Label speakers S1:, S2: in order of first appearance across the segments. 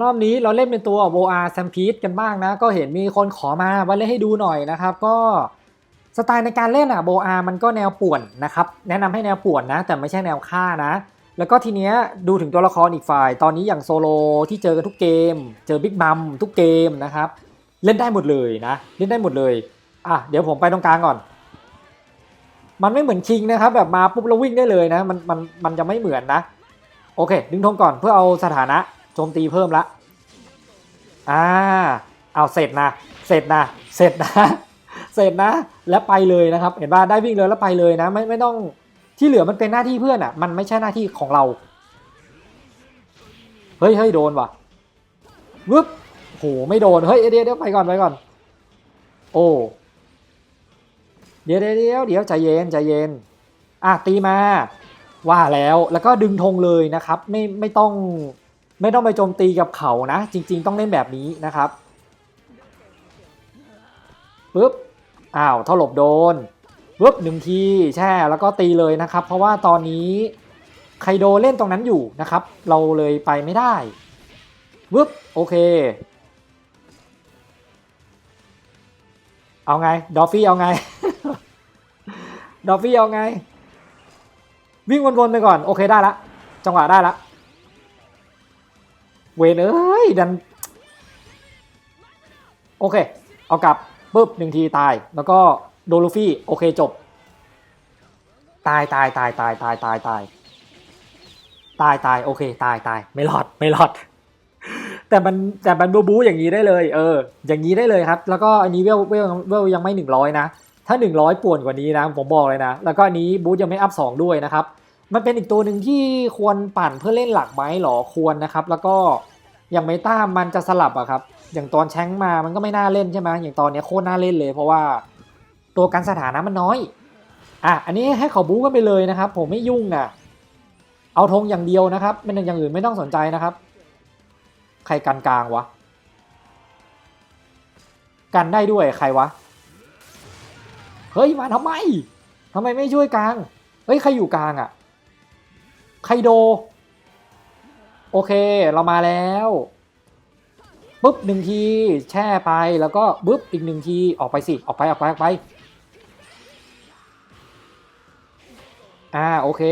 S1: รอบนี้เราเล่นเป็นตัวโ o อาแซมพีทกันบ้างนะ ก็เห็นมีคนขอมาว่าเล่นให้ดูหน่อยนะครับ ก็สไตล์ในการเล่นอะโ o อามันก็แนวป่วนนะครับ แนะนำให้แนวป่วนนะ แต่ไม่ใช่แนวฆ่านะ แล้วก็ทีเนี้ยดูถึงตัวละครอีกฝ่าย ตอนนี้อย่างโซโลที่เจอกันทุกเกม เจอบิ๊กบัมทุกเกมนะครับ เล่นได้หมดเลยนะ เล่นได้หมดเลยอะเดี๋ยวผมไปตรงกลางก่อน มันไม่เหมือนคิงนะครับ แบบมาปุ๊บแล้ววิ่งได้เลยนะ มันมันมันจะไม่เหมือนนะ โอเค ดึงธงก่อนเพื่อเอาสถานะ โจมตีเพิ่มละอ่าเอาเสร็จนะ เสร็จนะ เสร็จนะ เสร็จนะ แล้วไปเลยนะครับ เห็นป่ะได้วิ่งเลยแล้วไปเลยนะ ไม่ไม่ต้องที่เหลือมันเป็นหน้าที่เพื่อนอะ มันไม่ใช่หน้าที่ของเรา เฮ้ยเฮ้ยโดนว่ะวึบโหไม่โดน เฮ้ยเดี๋ยวเดี๋ยวไปก่อนไปก่อน โอ้เดี๋ยวเดี๋ยวเดี๋ยวเดี๋ยวใจเย็นใจเย็น อะตีมา ว่าแล้วแล้วก็ดึงธงเลยนะครับ ไม่ไม่ต้อง ไม่ต้องไปโจมตีกับเขานะ จริง ๆ ต้องเล่นแบบนี้นะครับปึ๊บอ้าวเท่าหลบโดนปึ๊บหนึ่งทีแช่แล้วก็ตีเลยนะครับ เพราะว่าตอนนี้ไคโดเล่นตรงนั้นอยู่นะครับ เราเลยไปไม่ได้ปึ๊บโอเค เอาไงดอฟฟี่เอาไงดอฟฟี่เอาไง วิ่งวนๆไปก่อน โอเคได้ละ จังหวะได้ละ เวนเอ้ยดัน โอเค เอากลับปุ๊บหนึ่งทีตาย แล้วก็โดลูฟี่ โอเคจบ ตายตายตายตายตายตายตายตายตายโอเค ตายตายไม่รอดไม่รอด แต่มันแต่มันบูบูอย่างนี้ได้เลย เออ อย่างนี้ได้เลยครับ แล้วก็อันนี้เวลเวลเวลยังไม่หนึ่งร้อยนะถ้าหนึ่งร้อยป่วนกว่านี้นะ ผมบอกเลยนะ แล้วก็อันนี้บูยังไม่อัพสองด้วยนะครับ มันเป็นอีกตัวหนึ่งที่ควรปั่นเพื่อเล่นหลักไหมหรอควรนะครับ แล้วก็อย่างเมตามันจะสลับอะครับ อย่างตอนแชงมามันก็ไม่น่าเล่นใช่ไหมอย่างตอนนี้โคตรน่าเล่นเลย เพราะว่าตัวการสถานะมันน้อยอะอันนี้ให้เขาบู๊กันไปเลยนะครับ ผมไม่ยุ่งนะเอาธงอย่างเดียวนะครับไม่ต้อย่างอื่นไม่ต้องสนใจนะครับ ใครกันกลางวะกันได้ด้วยใครวะเฮ้ยมาทำไมทำไมไม่ช่วยกลางเฮ้ยใครอยู่กลางอะ่ะ ไคโด โอเคเรามาแล้วปุ๊บหนึ่งทีแช่ไปแล้วก็บึ๊บอีกหนึ่งทีออกไปสิออกไปออกไปออกไปอ่าโอเค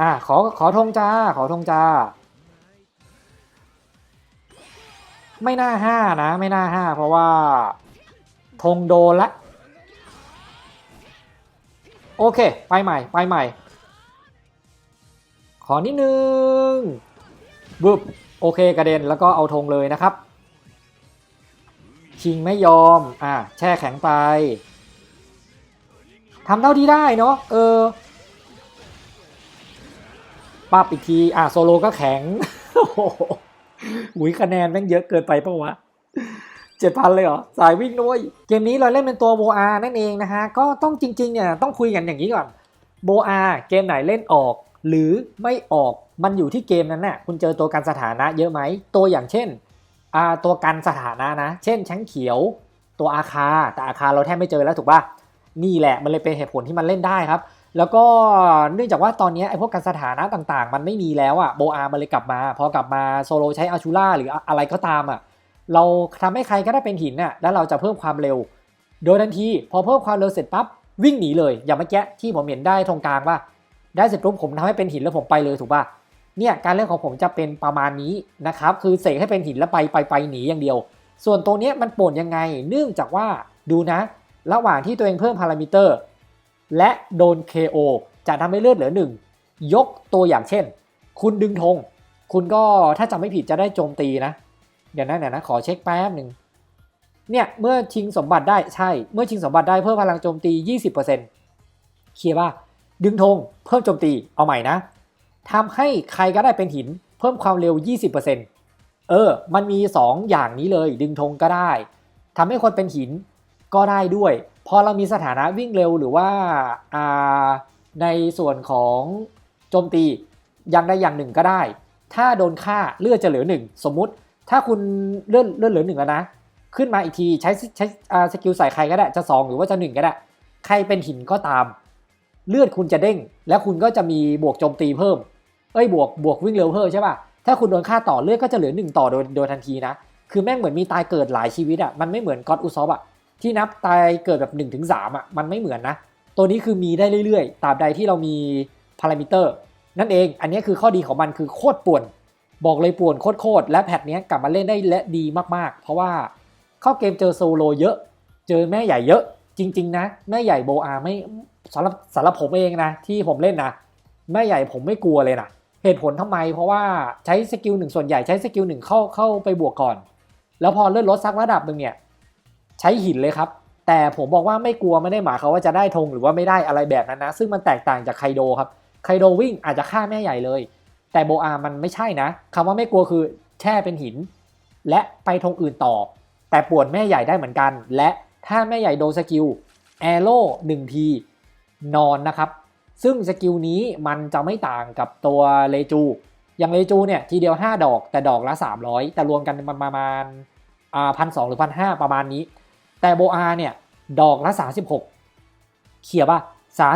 S1: อ่าขอขอธงจ้าขอธงจ้า ไม่น่าห้านะไม่น่าห้าเพราะว่าธงโดนละ โอเค ไปใหม่ ไปใหม่ ขอนิดนึงบึบโอเคกระเด็นแล้วก็เอาธงเลยนะครับ ชิงไม่ยอมอะแช่แข็งไปทำเท่าที่ได้เนาะเออปับอีกทีอะโซโลก็แข็งโอ้โหหุยคะแนนแม่งเยอะเกินไปปะวะเจ็ดพันเลยเหรอ สายวิ่งด้วย เกมนี้เราเล่นเป็นตัวโบอานั่นเองนะฮะ ก็ต้องจริงๆเนี่ยต้องคุยกันอย่างนี้ก่อนโบอาเกมไหนเล่นออก หรือไม่ออกมันอยู่ที่เกมนั้นน่ะคุณเจอตัวกันสถานะเยอะไหมตัวอย่างเช่นตัวกันสถานะนะ เช่นแช้งเขียว ตัวอาคาแต่อาคาเราแทบไม่เจอแล้วถูกป่ะนี่แหละมันเลยเป็นเหตุผลที่มันเล่นได้ครับ แล้วก็เนื่องจากว่าตอนนี้ไอ้พวกกันสถานะต่างๆ มันไม่มีแล้วอะโบอามันเลยกลับมา พอกลับมาโซโลใช้อาชูล่าหรืออะไรก็ตามอะเราทำให้ใครก็ได้เป็นหินน่ะแล้วเราจะเพิ่มความเร็ว โดยทันที พอเพิ่มความเร็วเสร็จปั๊บวิ่งหนีเลย อย่างเมื่อกี้ที่ผมเห็นได้ตรงกลางว่า ได้เสร็จปุ๊บผมทำให้เป็นหินแล้วผมไปเลยถูกป่ะเนี่ยการเล่นของผมจะเป็นประมาณนี้นะครับคือเสกให้เป็นหินแล้วไปไปไปหนีอย่างเดียว ส่วนตัวนี้มันป่นยังไง เนื่องจากว่าดูนะ ระหว่างที่ตัวเองเพิ่มพารามิเตอร์ และโดน KO จะทำให้เลือดเหลือหนึ่งยกตัวอย่างเช่น คุณดึงธงคุณก็ถ้าจำไม่ผิดจะได้โจมตีนะ เดี๋ยวนะเดี๋ยวนะขอเช็คแป๊บหนึ่งเนี่ยเมื่อชิงสมบัติได้ใช่ เมื่อชิงสมบัติได้เพิ่มพลังโจมตี 20%เคลียร์ป่ะ ดึงธงเพิ่มโจมตีเอาใหม่นะทำให้ใครก็ได้เป็นหิน เพิ่มความเร็ว 20%เออ มันมี 2 อย่างนี้เลย ดึงธงก็ได้ทำให้คนเป็นหินก็ได้ด้วย พอเรามีสถานะวิ่งเร็วหรือว่าอ่าในส่วนของโจมตีอย่างใดอย่างหนึ่งก็ได้ ถ้าโดนฆ่าเลือดจะเหลือหนึ่งสมมุติ ถ้าคุณเลื่อนเลื่อนเหลือหนึ่งแล้วนะ ขึ้นมาอีกทีใช้ใช้สกิลใส่ใครก็ได้จะสองหรือว่าจะหนึ่งก็ได้ ใครเป็นหินก็ตาม เลือดคุณจะเด้ง แล้วคุณก็จะมีบวกโจมตีเพิ่ม เอ้ยบวกบวกวิ่งเร็วเพิ่มใช่ป่ะ ถ้าคุณโดนฆ่าต่อเลือดก็จะเหลือหนึ่งต่อโดยโดยทันทีนะ คือแม่งเหมือนมีตายเกิดหลายชีวิตอะมันไม่เหมือนก็อดอุซอฟอะที่นับตายเกิดแบบ1นถึงสอะมันไม่เหมือนนะ ตัวนี้คือมีได้เรื่อยๆ ตราบใดที่เรามีพารามิเตอร์ นั่นเอง อันนี้คือข้อดีของมันคือโคตรป่วน บอกเลยป่วนโคตรๆ และแพทเนี้ยกลับมาเล่นได้และดีมากๆ เพราะว่าเข้าเกมเจอโซโลเยอะ เจอแม่ใหญ่เยอะ จริง ๆ นะ แม่ใหญ่โบอาไม่ สำหรับสำหรับผมเองนะ ที่ผมเล่นนะแม่ใหญ่ผมไม่กลัวเลยนะเหตุผลทำไม เพราะว่าใช้สกิลหนึ่งส่วนใหญ่ใช้สกิลหนึ่งเข้าเข้าไปบวกก่อน แล้วพอเลื่อนรถสักระดับหนึ่งเนี่ยใช้หินเลยครับ แต่ผมบอกว่าไม่กลัวไม่ได้หมายควาว่าจะได้ธงหรือว่าไม่ได้อะไรแบบนั้นนะ ซึ่งมันแตกต่างจากไคโดครับไคโดวิ่งอาจจะฆ่าแม่ใหญ่เลย แต่โบอามันไม่ใช่นะคำว่าไม่กลัวคือแช่เป็นหิน และไปธงอื่นต่อ แต่ป่วนแม่ใหญ่ได้เหมือนกัน และถ้าแม่ใหญ่โดนสกิลแอโร่หนึ่งที นอนนะครับ ซึ่งสกิลนี้มันจะไม่ต่างกับตัวเลจู อย่างเลจูเนี่ยทีเดียว 5 ดอกแต่ดอกละ 300 แต่รวมกันมันประมาณพันสหรือพันหประมาณนี้ แต่โบอาเนี่ยดอกละ 36 เขียป่ะ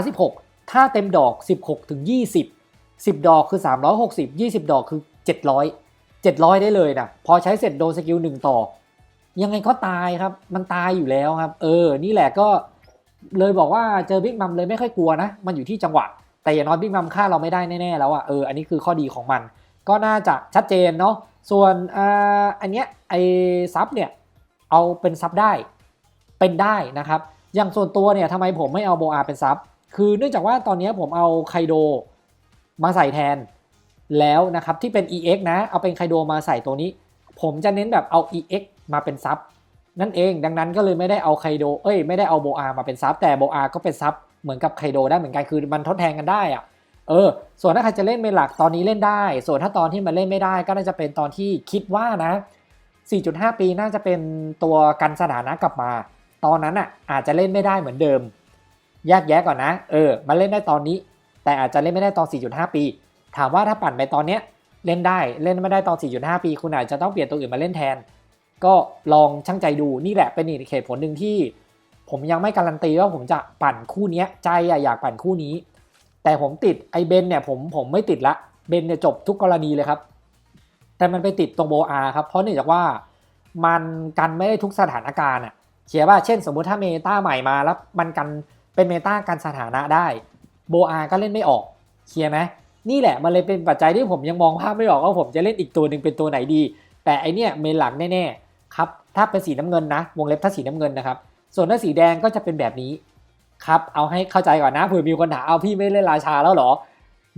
S1: 36 ถ้าเต็มดอก 16ถึง20 10 ดอกคือ 360 20 ดอกคือ 700 700 ได้เลยนะพอใช้เสร็จโดนสกิล1ต่อ ยังไงก็ตายครับ มันตายอยู่แล้วครับ เออ นี่แหละก็ เลยบอกว่าเจอบิ๊กมัมเลยไม่ค่อยกลัวนะ มันอยู่ที่จังหวะ แต่อย่างน้อยบิ๊กมัมฆ่าเราไม่ได้แน่ๆแล้วอะเอออันนี้คือข้อดีของมัน ก็น่าจะชัดเจนเนาะส่วนอ่าอันเนี้ยไอซับเนี่ยเอาเป็นซับได้เป็นได้นะครับ อย่างส่วนตัวเนี่ยทำไมผมไม่เอาโบอาเป็นซับคือเนื่องจากว่าตอนนี้ผมเอาไคโดมาใส่แทนแล้วนะครับที่เป็น EX นะ เอาเป็นไคโดมาใส่ตัวนี้ ผมจะเน้นแบบเอา EX มาเป็นซับ นั่นเองดังนั้นก็เลยไม่ได้เอาไคโดเอ้ยไม่ได้เอาโบอามาเป็นซับแต่โบอาก็เป็นซับเหมือนกับไคโดได้เหมือนกันคือมันทดแทนกันได้อะเออ ส่วนถ้าใครจะเล่นเป็นหลักตอนนี้เล่นได้ ส่วนถ้าตอนที่มันเล่นไม่ได้ก็น่าจะเป็นตอนที่คิดว่านะ 4.5 ปีน่าจะเป็นตัวกันสถานะกลับมา ตอนนั้นอะอาจจะเล่นไม่ได้เหมือนเดิมแยกแยะก่อนนะ เออมันเล่นได้ตอนนี้ แต่อาจจะเล่นไม่ได้ตอน 4.5 ปี ถามว่าถ้าปั่นไปตอนเนี้ยเล่นได้เล่นไม่ได้ตอน 4.5 ปี คุณอาจจะต้องเปลี่ยนตัวอื่นมาเล่นแทน ก็ลองช่างใจดูนี่แหละเป็นอีกเหตุผลหนึ่งที่ ผมยังไม่การันตีว่าผมจะปั่นคู่นี้ใจอะอยากปั่นคู่นี้ แต่ผมติดไอเบนเนี่ยผมผมไม่ติดละเบนเนี่ยจบทุกกรณีเลยครับ แต่มันไปติดตรงโบอาครับเพราะเนื่องจากว่ามันกันไม่ได้ทุกสถานการณ์อะเขียนว่าเช่นสมมุติถ้าเมตาใหม่มาแล้วมันกันเป็นเมตากันสถานะได้โบอาก็เล่นไม่ออกเคลียร์ไหมนี่แหละมันเลยเป็นปัจจัยที่ผมยังมองภาพไม่ออกว่าผมจะเล่นอีกตัวหนึ่งเป็นตัวไหนดี แต่ไอเนี้ยเมนหลักแน่ๆ ครับถ้าเป็นสีน้ำเงินนะ วงเล็บถ้าสีน้ำเงินนะครับ ส่วนถ้าสีแดงก็จะเป็นแบบนี้ครับเอาให้เข้าใจก่อนนะเผื่อมีคนถามเอาพี่ไม่เล่นราชาแล้วหรอ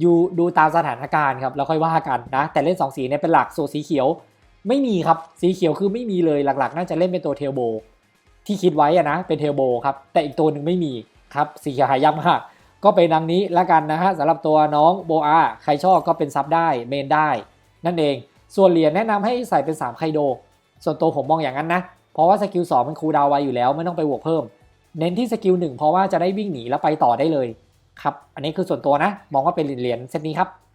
S1: อยู่ดูตามสถานการณ์ครับแล้วค่อยว่ากันนะแต่เล่น 2 สีเนี่ยเป็นหลักส่วนสีเขียว ไม่มีครับสีเขียวคือไม่มีเลยหลักๆ น่าจะเล่นเป็นตัวเทลโบที่คิดไว้อะนะเป็นเทลโบครับแต่อีกตัวหนึ่งไม่มีครับสีเขียวหายากมากก็เป็นดังนี้ละกันนะฮะสำหรับตัวน้องโบอาใครชอบก็เป็นซับได้เมนได้ นั่นเอง ส่วนเหรียญแนะนำให้ใส่เป็น3ไคโด ส่วนตัวผมมองอย่างนั้นนะ เพราะว่าสกิล2มันคูลดาวไวอยู่แล้วไม่ต้องไปบวกเพิ่ม เน้นที่สกิล1เพราะว่าจะได้วิ่งหนีแล้วไปต่อได้เลยครับ อันนี้คือส่วนตัวนะ มองว่าเป็นเหรียญเซตนี้ครับ